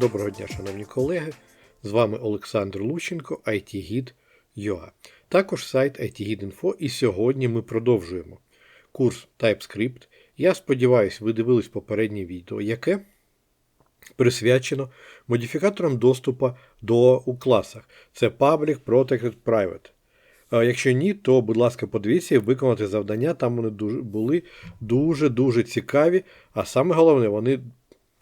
Доброго дня, шановні колеги. З вами Олександр Лущенко, IT-Guide.ua. Також сайт IT-Guide.info і сьогодні ми продовжуємо курс TypeScript. Я сподіваюся, ви дивились попереднє відео, яке присвячено модифікаторам доступу до у класах. Це Public, Protected, Private. Якщо ні, то, будь ласка, подивіться і виконати завдання. Там вони дуже, були дуже-дуже цікаві, а саме головне, вони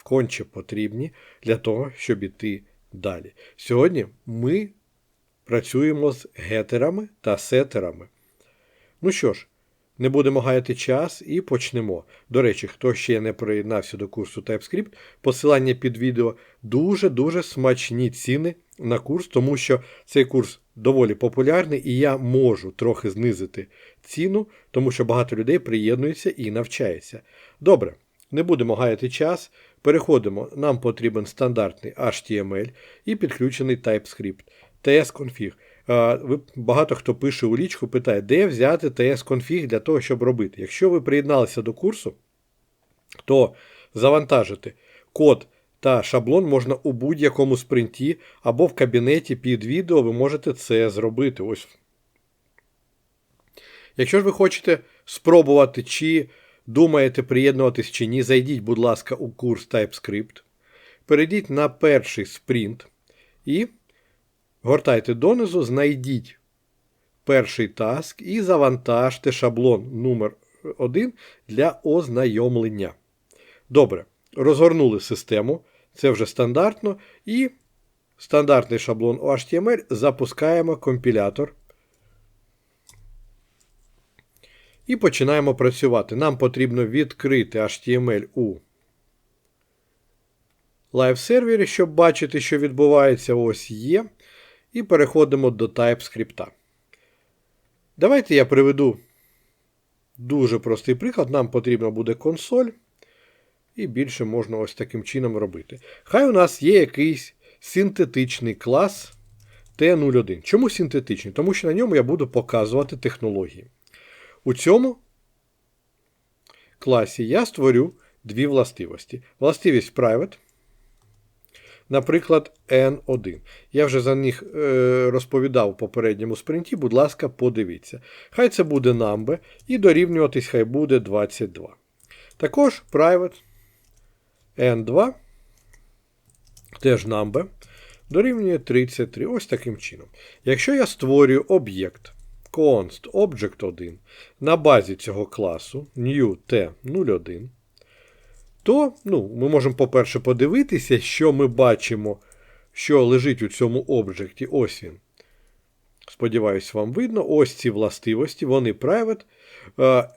конче потрібні для того, щоб іти далі. Сьогодні ми працюємо з гетерами та сетерами. Ну що ж, не будемо гаяти час і почнемо. До речі, хто ще не приєднався до курсу TypeScript, посилання під відео дуже-дуже смачні ціни на курс, тому що цей курс доволі популярний, і я можу трохи знизити ціну, тому що багато людей приєднуються і навчаються. Добре, не будемо гаяти час. Переходимо, нам потрібен стандартний HTML і підключений TypeScript. TS-config. Багато хто пише у лічку, питає, де взяти TS-config для того, щоб робити. Якщо ви приєдналися до курсу, то завантажити код та шаблон можна у будь-якому спринті або в кабінеті під відео ви можете це зробити. Ось. Якщо ж ви хочете спробувати, чи думаєте приєднуватись чи ні, зайдіть, будь ласка, у курс TypeScript. Перейдіть на перший спринт і гортайте донизу, знайдіть перший таск і завантажте шаблон номер 1 для ознайомлення. Добре, розгорнули систему. Це вже стандартно. І стандартний шаблон HTML запускаємо компілятор. І починаємо працювати. Нам потрібно відкрити HTML у лайв-сервері, щоб бачити, що відбувається. Ось є. І переходимо до TypeScript. Давайте я приведу дуже простий приклад. Нам потрібна буде консоль. І більше можна ось таким чином робити. Хай у нас є якийсь синтетичний клас T01. Чому синтетичний? Тому що на ньому я буду показувати технології. У цьому класі я створю дві властивості. Властивість private, наприклад, N1. Я вже за них е, розповідав у попередньому спринті, будь ласка, подивіться. Хай це буде number і дорівнюватись хай буде 22. Також private N2, теж number, дорівнює 33. Ось таким чином. Якщо я створюю об'єкт const object 1 на базі цього класу new t01, то ну, ми можемо, по-перше, подивитися, що ми бачимо, що лежить у цьому об'єкті. Ось він. Сподіваюсь, вам видно. Ось ці властивості, вони private.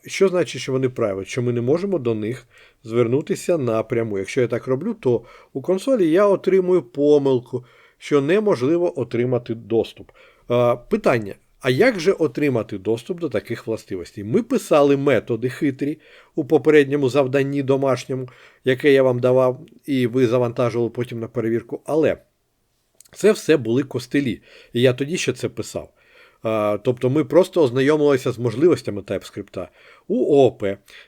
Що значить, що вони private? Що ми не можемо до них звернутися напряму. Якщо я так роблю, то у консолі я отримую помилку, що неможливо отримати доступ. Питання. А як же отримати доступ до таких властивостей? Ми писали методи хитрі у попередньому завданні домашньому, яке я вам давав, і ви завантажували потім на перевірку. Але це все були костелі. І я тоді ще це писав. Тобто ми просто ознайомилися з можливостями TypeScript. У ООП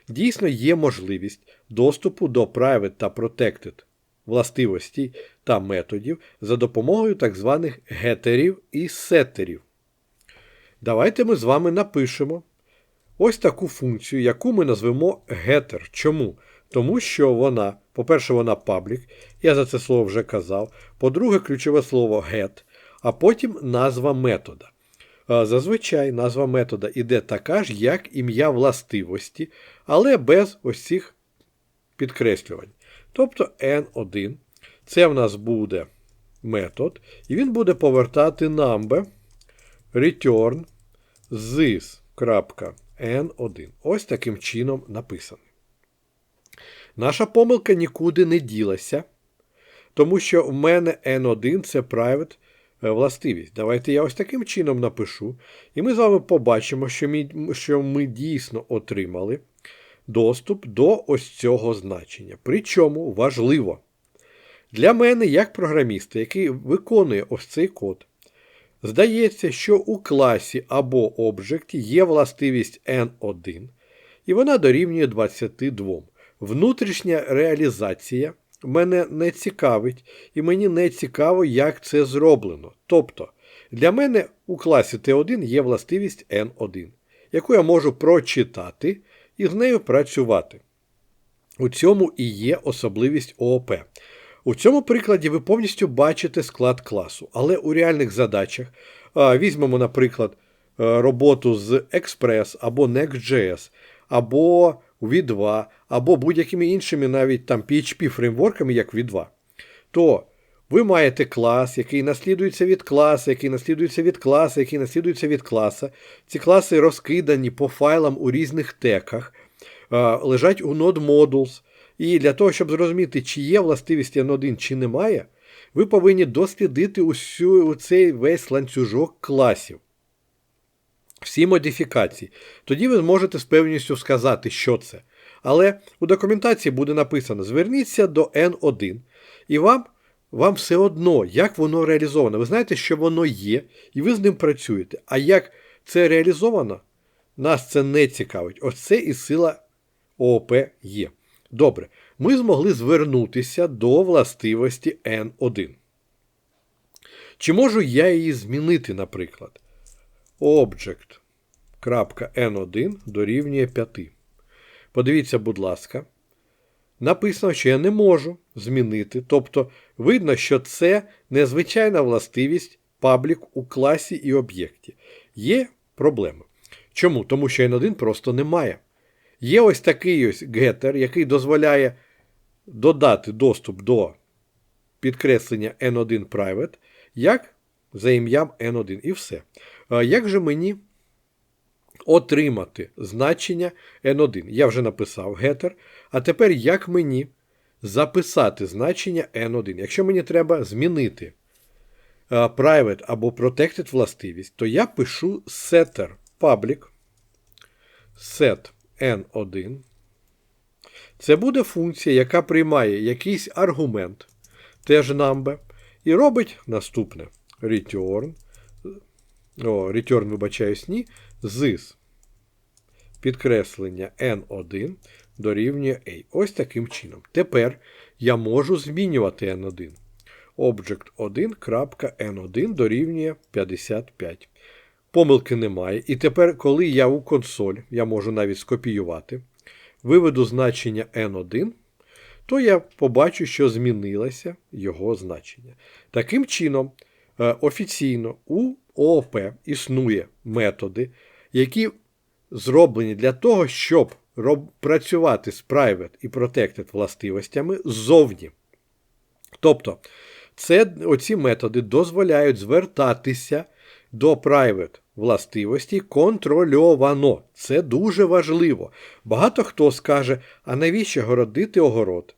дійсно є можливість доступу до private та protected властивостей та методів за допомогою так званих гетерів і сеттерів. Давайте ми з вами напишемо ось таку функцію, яку ми назвемо getter. Чому? Тому що вона, по-перше, вона public, я за це слово вже казав. По-друге, ключове слово get, а потім назва метода. Зазвичай назва метода іде така ж, як ім'я властивості, але без ось цих підкреслювань. Тобто N1. Це в нас буде метод, і він буде повертати number return this.n1. Ось таким чином написаний. Наша помилка нікуди не ділася, тому що в мене N1 це private властивість. Давайте я ось таким чином напишу. І ми з вами побачимо, що ми, що ми дійсно отримали доступ до ось цього значення. Причому важливо. Для мене, як програміста, який виконує ось цей код, здається, що у класі або об'єкті є властивість N1, і вона дорівнює 22. Внутрішня реалізація мене не цікавить, і мені не цікаво, як це зроблено. Тобто, для мене у класі Т1 є властивість N1, яку я можу прочитати і з нею працювати. У цьому і є особливість ООП. У цьому прикладі ви повністю бачите склад класу, але у реальних задачах візьмемо, наприклад, роботу з Express або Next.js, або V2, або будь-якими іншими навіть там PHP фреймворками, як V2, то ви маєте клас, який наслідується від класа, який наслідується від класа, який наслідується від класа. Ці класи розкидані по файлам у різних теках, лежать у Node Modules. І для того, щоб зрозуміти, чи є властивість N1, чи немає, ви повинні дослідити усю цей весь ланцюжок класів. Всі модифікації. Тоді ви зможете з певністю сказати, що це. Але у документації буде написано: зверніться до N1, і вам вам все одно, як воно реалізовано. Ви знаєте, що воно є, і ви з ним працюєте. А як це реалізовано, нас це не цікавить. Ось це і сила ООП є. Добре, ми змогли звернутися до властивості N1. Чи можу я її змінити, наприклад? Object.n1 дорівнює 5. Подивіться, будь ласка. Написано, що я не можу змінити. Тобто, видно, що це незвичайна властивість паблік у класі і об'єкті. Є проблема. Чому? Тому що N1 просто немає. Є ось такий ось гетер, який дозволяє додати доступ до підкреслення N1 Private, як за ім'ям N1 і все. Як же мені отримати значення N1? Я вже написав гетер. А тепер як мені записати значення N1? Якщо мені треба змінити private або protected властивість, то я пишу setter public set N1. Це буде функція, яка приймає якийсь аргумент, теж number, і робить наступне return. О, return, вибачаюсь, ні, this підкреслення N1 дорівнює A. Ось таким чином. Тепер я можу змінювати N1. Object 1.n1 дорівнює 55. Помилки немає. І тепер, коли я у консоль, я можу навіть скопіювати, виведу значення N1, то я побачу, що змінилося його значення. Таким чином, е, офіційно у ООП існує методи, які зроблені для того, щоб працювати з private і protected властивостями ззовні. Тобто, це, оці методи дозволяють звертатися до private властивості контрольовано. Це дуже важливо. Багато хто скаже, а навіщо городити огород?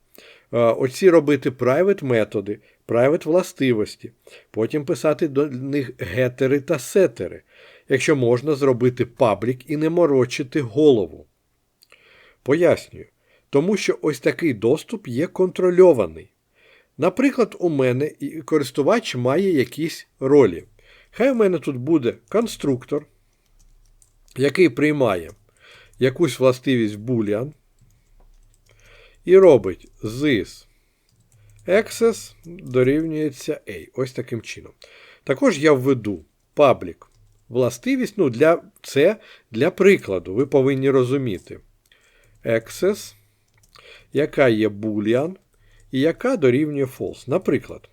Оці робити private методи, private властивості, потім писати до них гетери та сетери, якщо можна зробити паблік і не морочити голову. Пояснюю, тому що ось такий доступ є контрольований. Наприклад, у мене користувач має якісь ролі. Хай у мене тут буде конструктор, який приймає якусь властивість boolean і робить this access дорівнюється A. Ось таким чином. Також я введу public властивість. ну, для, Це для прикладу, ви повинні розуміти. Access, яка є boolean і яка дорівнює false. Наприклад.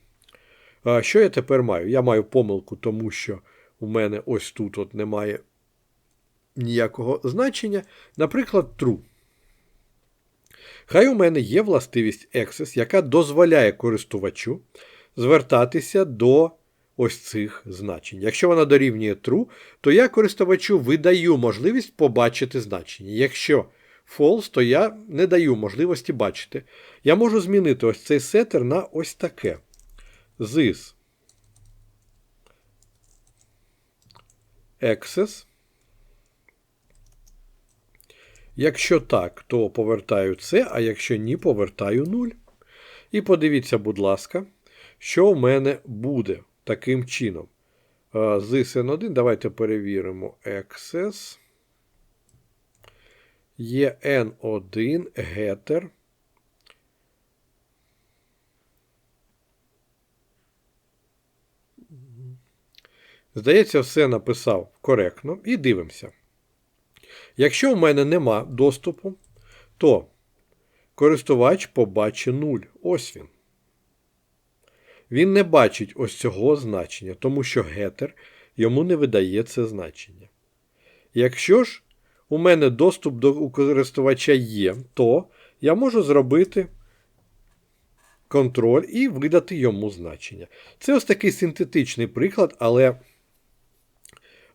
Що я тепер маю? Я маю помилку, тому що у мене ось тут от немає ніякого значення. Наприклад, true. Хай у мене є властивість access, яка дозволяє користувачу звертатися до ось цих значень. Якщо вона дорівнює true, то я користувачу видаю можливість побачити значення. Якщо false, то я не даю можливості бачити. Я можу змінити ось цей сетер на ось таке this access. Якщо так, то повертаю це, а якщо ні, повертаю 0. І подивіться, будь ласка, що в мене буде таким чином. This N1, давайте перевіримо access. Є N1 getter Здається, все написав коректно і дивимося. Якщо в мене нема доступу, то користувач побачить 0. Ось він. Він не бачить ось цього значення, тому що гетер йому не видає це значення. Якщо ж у мене доступ до користувача є, то я можу зробити контроль і видати йому значення. Це ось такий синтетичний приклад, але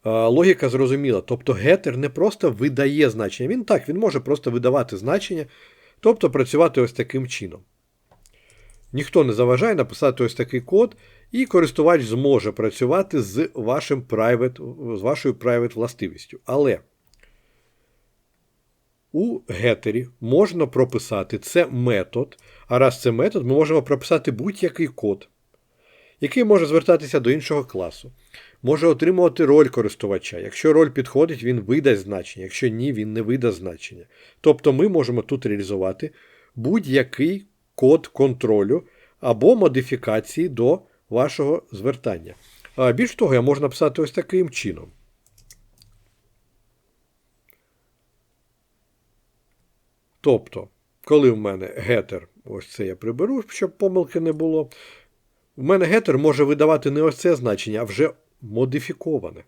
логіка зрозуміла. Тобто гетер не просто видає значення. Він так, він може просто видавати значення, тобто працювати ось таким чином. Ніхто не заважає написати ось такий код, і користувач зможе працювати з вашим private, з вашою private властивістю. Але у гетері можна прописати це метод, а раз це метод, ми можемо прописати будь-який код, який може звертатися до іншого класу. Може отримувати роль користувача. Якщо роль підходить, він видасть значення, якщо ні, він не видасть значення. Тобто ми можемо тут реалізувати будь-який код контролю або модифікації до вашого звертання. Більш того, я можу написати ось таким чином. Тобто, коли в мене гетер, ось це я приберу, щоб помилки не було. В мене гетер може видавати не ось це значення, а вже модифіковане.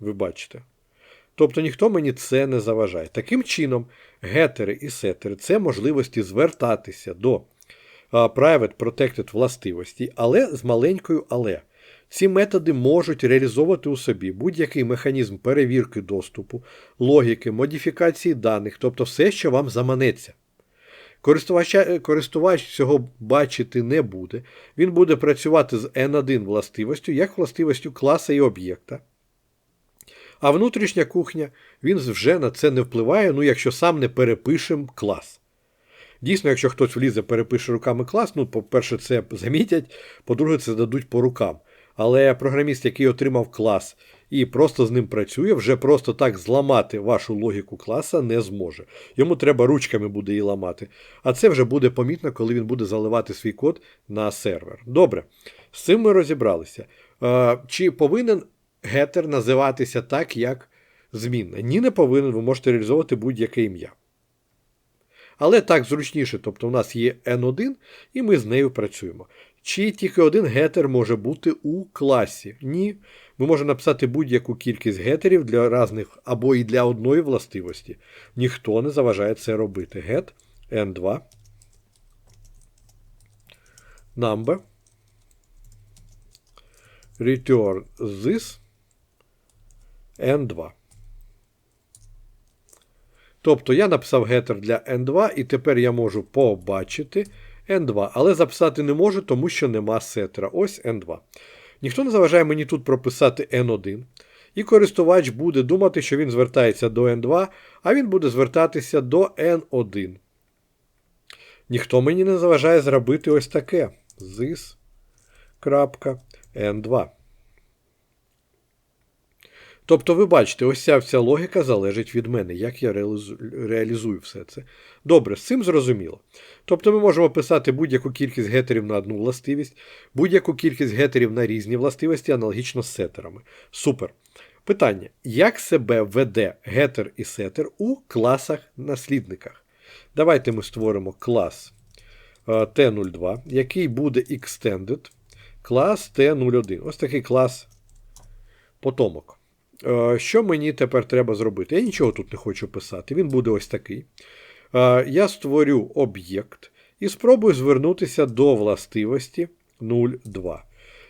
Ви бачите. Тобто ніхто мені це не заважає. Таким чином, гетери і сетери це можливості звертатися до Private Protected властивості, але з маленькою але. Ці методи можуть реалізовувати у собі будь-який механізм перевірки доступу, логіки, модифікації даних, тобто все, що вам заманеться. Користувач цього бачити не буде. Він буде працювати з N1 властивостю, як властивостю класа і об'єкта. А внутрішня кухня він вже на це не впливає, ну якщо сам не перепишемо клас. Дійсно, якщо хтось влізе, перепише руками клас, ну, по-перше, це замітять, по-друге, це дадуть по рукам. Але програміст, який отримав клас і просто з ним працює, вже просто так зламати вашу логіку класа не зможе. Йому треба ручками буде її ламати. А це вже буде помітно, коли він буде заливати свій код на сервер. Добре, з цим ми розібралися. Чи повинен гетер називатися так, як змінна? Ні, не повинен, ви можете реалізовувати будь-яке ім'я. Але так зручніше, тобто у нас є N1, і ми з нею працюємо. Чи тільки один гетер може бути у класі? Ні. Ми можемо написати будь-яку кількість гетерів для різних або і для одної властивості. Ніхто не заважає це робити. Get N2. Number. Return this N2. Тобто я написав гетер для N2, і тепер я можу побачити N2, але записати не можу, тому що нема сетера. Ось N2. Ніхто не заважає мені тут прописати N1. І користувач буде думати, що він звертається до N2, а він буде звертатися до N1. Ніхто мені не заважає зробити ось таке. This.N2. Тобто, ви бачите, ось ця вся логіка залежить від мене, як я реалізую все це. Добре, з цим зрозуміло. Тобто ми можемо писати будь-яку кількість гетерів на одну властивість, будь-яку кількість гетерів на різні властивості, аналогічно з сетерами. Супер. Питання: як себе веде гетер і сетер у класах-наслідниках? Давайте ми створимо клас T02, е, який буде extended, клас T01. Ось такий клас потомок. Е, що мені тепер треба зробити? Я нічого тут не хочу писати. Він буде ось такий. Е, я створю об'єкт і спробую звернутися до властивості 0,2.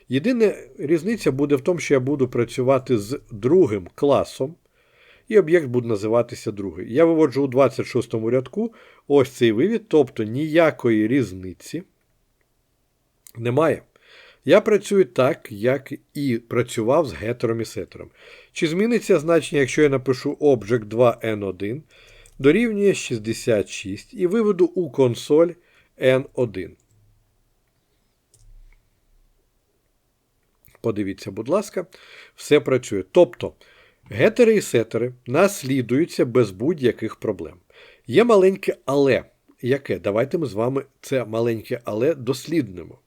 Єдина різниця буде в тому, що я буду працювати з другим класом, і об'єкт буде називатися другий. Я виводжу у 26 му рядку ось цей вивід, тобто ніякої різниці немає. Я працюю так, як і працював з гетером і сетером. Чи зміниться значення, якщо я напишу Object 2N1 дорівнює 66 і виведу у консоль N1. Подивіться, будь ласка, все працює. Тобто, гетери і сетери наслідуються без будь-яких проблем. Є маленьке але. Яке? Давайте ми з вами це маленьке але досліднимо.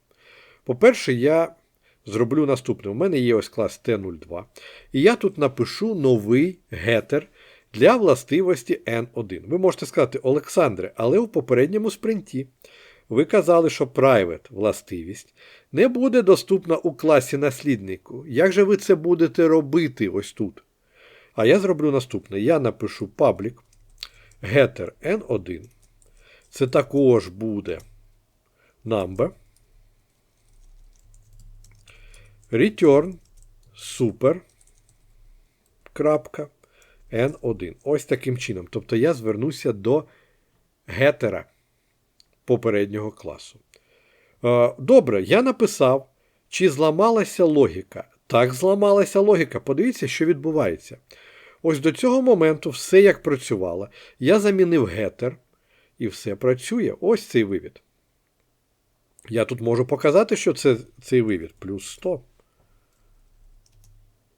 По-перше, я зроблю наступне. У мене є ось клас T02. І я тут напишу новий гетер для властивості N1. Ви можете сказати, Олександре, але у попередньому спринті ви казали, що private властивість не буде доступна у класі насліднику. Як же ви це будете робити ось тут? А я зроблю наступне. Я напишу public getter N1. Це також буде number. Return super. крапка, N1. Ось таким чином. Тобто я звернуся до гетера попереднього класу. Е, Добре, я написав, чи зламалася логіка. Так, зламалася логіка. Подивіться, що відбувається. Ось до цього моменту все як працювало. Я замінив гетер, і все працює. Ось цей вивід. Я тут можу показати, що це цей вивід плюс 100.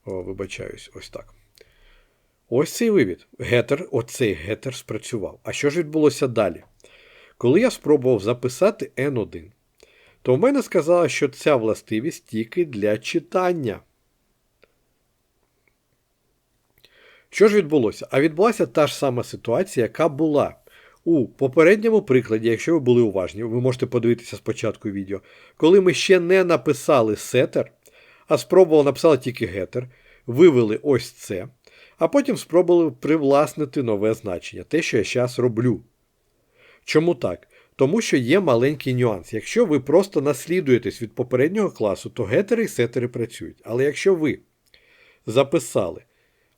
Вибачаюсь, ось так. Ось цей вивід. Гетер, оцей гетер спрацював. А що ж відбулося далі? Коли я спробував записати N1, то в мене сказало, що ця властивість тільки для читання. Що ж відбулося? А відбулася та ж сама ситуація, яка була у попередньому прикладі, якщо ви були уважні, ви можете подивитися спочатку відео, коли ми ще не написали сетер, а спробували написати тільки гетер, вивели ось це, а потім спробували привласнити нове значення, те, що я зараз роблю. Чому так? Тому що є маленький нюанс. Якщо ви просто наслідуєтесь від попереднього класу, то гетери і сетери працюють. Але якщо ви записали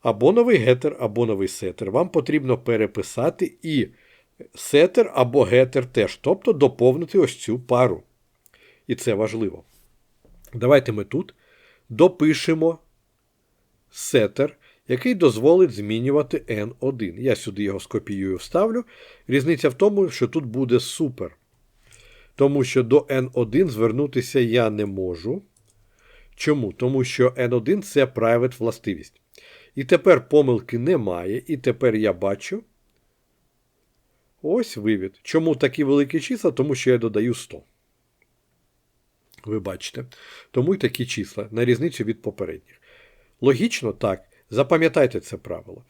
або новий гетер, або новий сетер, вам потрібно переписати і сетер або гетер теж, тобто доповнити ось цю пару. І це важливо. Давайте ми тут допишемо сетер, який дозволить змінювати N1. Я сюди його скопіюю вставлю. Різниця в тому, що тут буде супер. Тому що до N1 звернутися я не можу. Чому? Тому що N1 це private властивість. І тепер помилки немає. І тепер я бачу. Ось вивід. Чому такі великі числа? Тому що я додаю 100. Ви бачите. Тому й такі числа на різницю від попередніх. Логічно, так. Запам'ятайте це правило.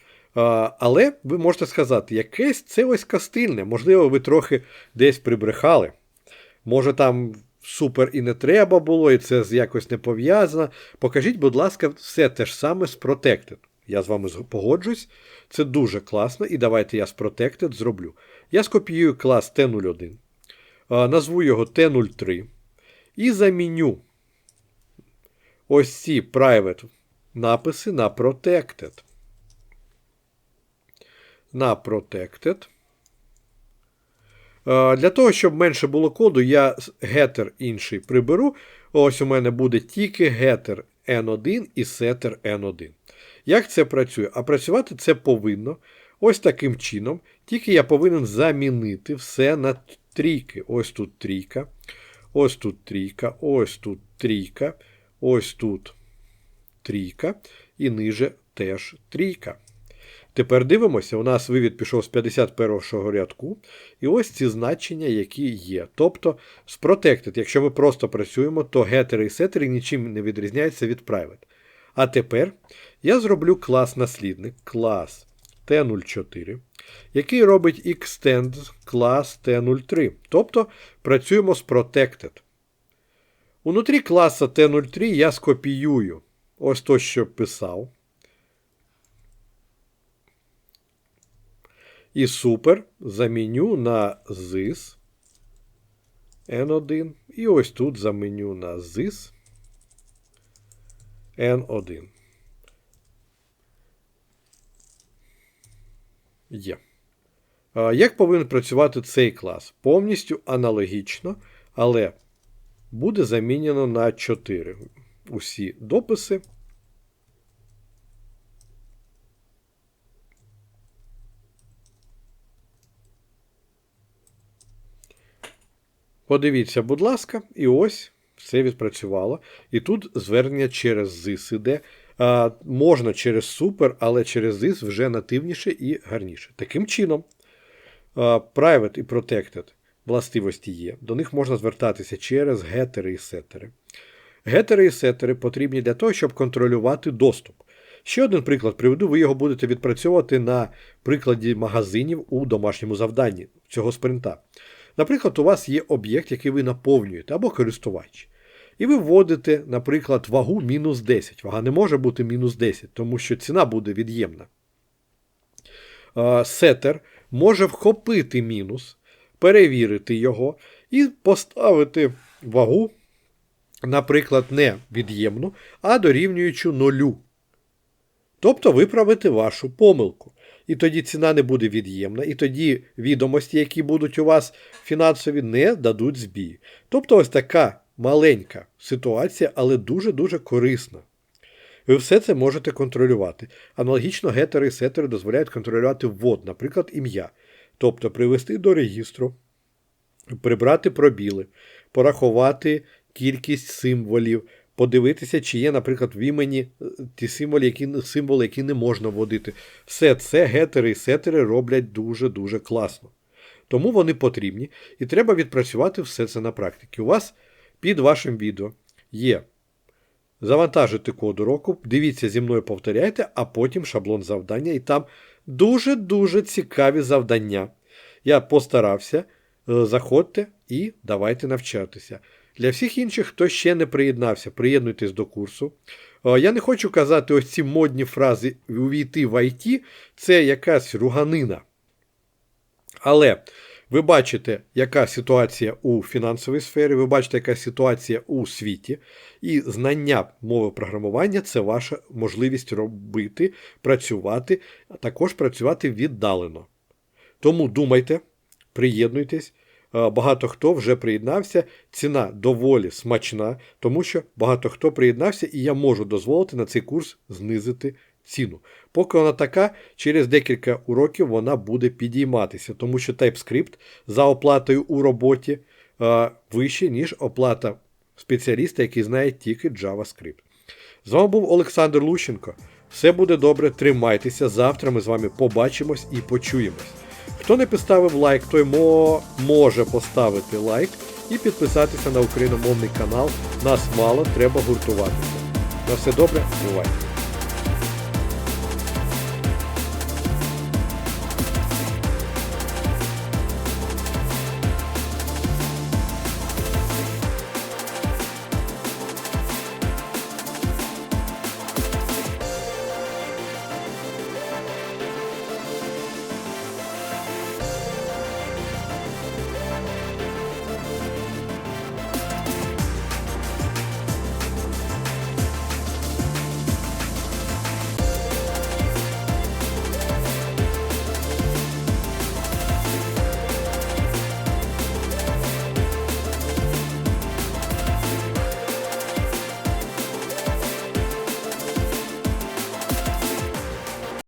Але ви можете сказати, якесь це ось кастильне. Можливо, ви трохи десь прибрехали. Може, там супер і не треба було, і це якось не пов'язано. Покажіть, будь ласка, все те ж саме з Protected. Я з вами погоджусь. Це дуже класно, і давайте я з Protected зроблю. Я скопіюю клас T01, назву його T03 і заміню ось ці private написи на Protected. На Protected. Для того, щоб менше було коду, я гетер інший приберу. Ось у мене буде тільки гетер N1 і сетер N1. Як це працює? А працювати це повинно ось таким чином. Тільки я повинен замінити все на трійки. Ось тут трійка, ось тут трійка, ось тут трійка, ось тут трійка, і ниже теж трійка. Тепер дивимося, у нас вивід пішов з 51 го рядку. І ось ці значення, які є. Тобто з Protected, якщо ми просто працюємо, то гетери і сетери нічим не відрізняються від private. А тепер я зроблю клас-наслідник, клас T04, який робить extend клас T03. Тобто працюємо з Protected. Унутрі класа T03 я скопіюю ось то, що писав. І супер заміню на ZIS N1. І ось тут заміню на ZIS N1. Є. Як повинен працювати цей клас? Повністю аналогічно, але буде замінено на 4 усі дописи. Подивіться, будь ласка, і ось все відпрацювало. І тут звернення через ZIS іде. А, Можна через супер, але через ZIS вже нативніше і гарніше. Таким чином, а, Private і Protected властивості є. До них можна звертатися через гетери і сетери. Гетери і сетери потрібні для того, щоб контролювати доступ. Ще один приклад приведу, ви його будете відпрацьовувати на прикладі магазинів у домашньому завданні цього спринта. Наприклад, у вас є об'єкт, який ви наповнюєте, або користувач. І ви вводите, наприклад, вагу мінус 10. Вага не може бути мінус 10, тому що ціна буде від'ємна. Сетер може вхопити мінус, перевірити його і поставити вагу, наприклад, не від'ємну, а дорівнюючу нулю. Тобто виправити вашу помилку. І тоді ціна не буде від'ємна, і тоді відомості, які будуть у вас фінансові, не дадуть збій. Тобто ось така маленька ситуація, але дуже-дуже корисна. Ви все це можете контролювати. Аналогічно гетери і сетери дозволяють контролювати ввод, наприклад, ім'я. Тобто привести до регістру, прибрати пробіли, порахувати кількість символів, подивитися, чи є, наприклад, в імені е, ті символи, які, символи, які не можна вводити. Все це гетери і сетери роблять дуже-дуже класно. Тому вони потрібні, і треба відпрацювати все це на практиці. У вас під вашим відео є завантажити код уроку, дивіться зі мною повторяйте, а потім шаблон завдання, і там дуже-дуже цікаві завдання. Я постарався, е, заходьте і давайте навчатися. Для всіх інших, хто ще не приєднався, приєднуйтесь до курсу. Е, Я не хочу казати ось ці модні фрази увійти в IT, це якась руганина. Але ви бачите, яка ситуація у фінансовій сфері, ви бачите, яка ситуація у світі, і знання мови програмування це ваша можливість робити, працювати, а також працювати віддалено. Тому думайте, приєднуйтесь. Е, Багато хто вже приєднався, ціна доволі смачна, тому що багато хто приєднався, і я можу дозволити на цей курс знизити ціну. Поки вона така, через декілька уроків вона буде підійматися, тому що TypeScript за оплатою у роботі е, вищий, ніж оплата спеціаліста, який знає тільки JavaScript. З вами був Олександр Лущенко. Все буде добре, тримайтеся. Завтра ми з вами побачимось і почуємось. Хто не поставив лайк, той мо- може поставити лайк і підписатися на україномовний канал. Нас мало, треба гуртуватися. На все добре, бувайте!